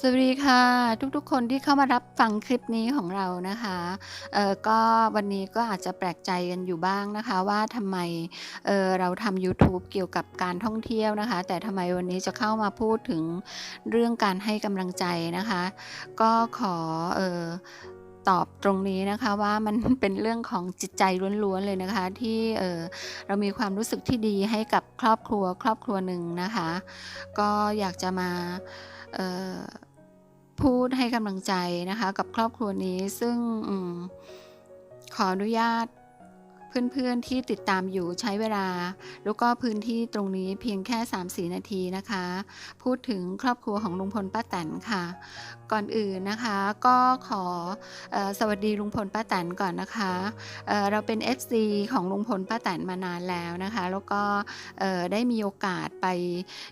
สวัสดีค่ะ ทุกๆ คนที่เข้ามารับฟังคลิปนี้ของเรานะคะเออก็วันนี้ก็อาจจะแปลกใจกันอยู่บ้างนะคะ ว่าทำไมเออเราทำยูทูบเกี่ยวกับการท่องเที่ยวนะคะ แต่ทำไมวันนี้จะเข้ามาพูดถึงเรื่องการให้กำลังใจนะคะ ก็ขอเออตอบตรงนี้นะคะว่ามันเป็นเรื่องของจิตใจล้วนๆเลยนะคะ ที่เออเรามีความรู้สึกที่ดีให้กับครอบครัวครอบครัวหนึ่งนะคะ ก็อยากจะมาเออ พูดให้กำลังใจนะคะ กับครอบครัวนี้ซึ่งอขออนุญาตเพื่อนๆที่ติดตามอยู่ใช้เวลา แล้วก็พื้นที่ตรงนี้เพียงแค่ 3-4 นาทีนะคะ พูดถึงครอบครัวของลุงพลป้าแตนค่ะ ก่อนอื่นนะคะก็ขออสวัสดีลุงพลป้าแตนก่อนนะคะเเราเป็น FC ของลุงพลป้าแตนมานานแล้วนะคะ แล้วก็ได้มีโอกาสไป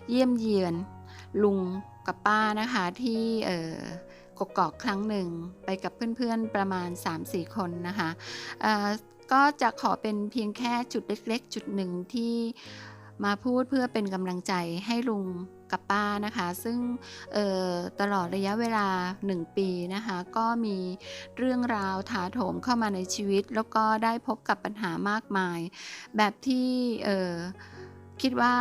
เยี่ยมเยียนลุง กับป้านะคะที่เออกกอกครั้งหนึ่งไปกับเพื่อนๆประมาณ 3-4 คนนะคะก็จะขอเป็นเพียงแค่จุดเล็กๆ จุดหนึ่งที่มาพูดเพื่อเป็นกำลังใจให้ลุงกับป้านะคะ ซึ่งตลอดระยะเวลา 1 ปีนะคะ ก็มีเรื่องราวถาโถมเข้ามาในชีวิต แล้วก็ได้พบกับปัญหามากมาย แบบที่คิดว่า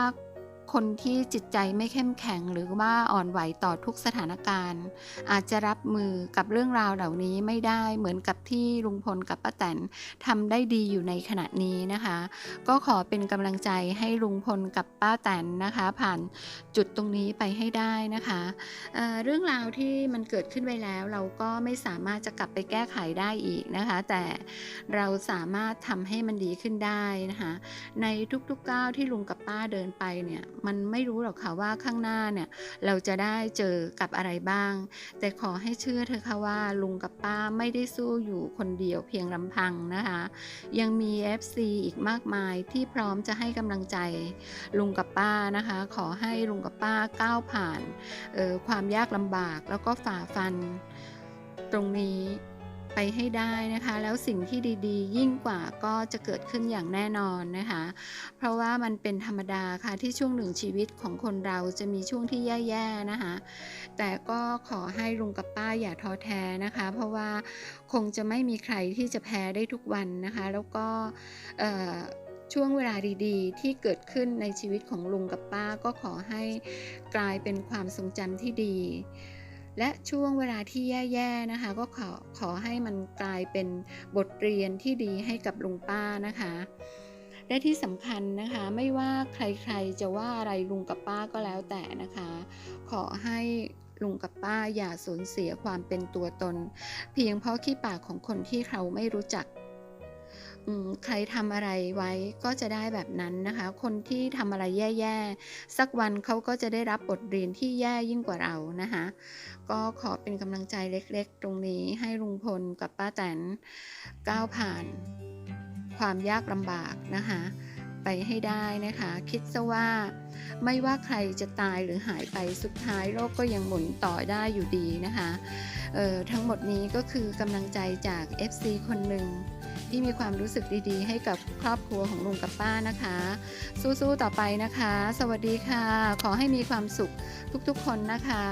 คนที่จิตใจไม่เข้มแข็งหรือว่าอ่อนไหวต่อทุกสถานการณ์ อาจจะรับมือกับเรื่องราวเหล่านี้ไม่ได้เหมือนกับที่ลุงพลกับป้าแตนทำได้ดีอยู่ในขณะนี้นะคะ ก็ขอเป็นกำลังใจให้ลุงพลกับป้าแตนนะคะ ผ่านจุดตรงนี้ไปให้ได้นะคะเเรื่องราวที่มันเกิดขึ้นไปแล้ว เราก็ไม่สามารถจะกลับไปแก้ไขได้อีกนะคะ แต่เราสามารถทำให้มันดีขึ้นได้นะคะ ในทุกๆก้าวที่ลุงกับป้าเดินไปเนี่ยมันไม่รู้หรอกค่ะว่าข้างหน้าเนี่ยเราจะได้เจอกับอะไรบ้าง แต่ขอให้เชื่อเถอค่ะว่าลุงกับป้าไม่ได้สู้อยู่คนเดียวเพียงลำพังนะคะ ยังมี FC อีกมากมายที่พร้อมจะให้กำลังใจลุงกับป้านะคะ ขอให้ลุงกับป้าก้าวผ่านออความยากลำบากแล้วก็ฝ่าฟันตรงนี้ ไปให้ได้นะคะ แล้วสิ่งที่ดีๆ ยิ่งกว่าก็จะเกิดขึ้นอย่างแน่นอนนะคะ เพราะว่ามันเป็นธรรมดาค่ะที่ช่วงหนึ่งชีวิตของคนเราจะมีช่วงที่แย่ๆนะคะ แต่ก็ขอให้ลุงกับป้าอย่าท้อแท้นะคะ เพราะว่าคงจะไม่มีใครที่จะแพ้ได้ทุกวันนะคะ แล้วก็ช่วงเวลาดีๆ ที่เกิดขึ้นในชีวิตของลุงกับป้าก็ขอให้กลายเป็นความทรงจำที่ดี และช่วงเวลาที่แย่ๆนะคะ ก็ขอขอให้มันกลายเป็นบทเรียนที่ดีให้กับลุงป้านะคะ และที่สำคัญนะคะ ไม่ว่าใครๆจะว่าอะไรลุงกับป้าก็แล้วแต่นะคะ ขอให้ลุงกับป้าอย่าสูญเสียความเป็นตัวตน เพียงเพราะขี้ปากของคนที่เขาไม่รู้จัก ใครทำอะไรไว้ก็จะได้แบบนั้นนะคะ คนที่ทำอะไรแย่ๆ สักวันเขาก็จะได้รับบทเรียนที่แย่ยิ่งกว่าเรานะคะ ก็ขอเป็นกำลังใจเล็กๆ ตรงนี้ให้ลุงพลกับป้าแตนก้าวผ่าน ความยากลำบากนะคะไปให้ได้นะคะ คิดซะว่าไม่ว่าใครจะตายหรือหายไปสุดท้ายโลกก็ยังหมุนต่อได้อยู่ดีนะคะเอ่อทั้งหมดนี้ก็คือกำลังใจจาก FC คนหนึ่ง ที่มีความรู้สึกดีๆ ให้กับครอบครัวของลุงกับป้านะคะ สู้ๆต่อไปนะคะ สวัสดีค่ะ ขอให้มีความสุขทุกๆคนนะคะ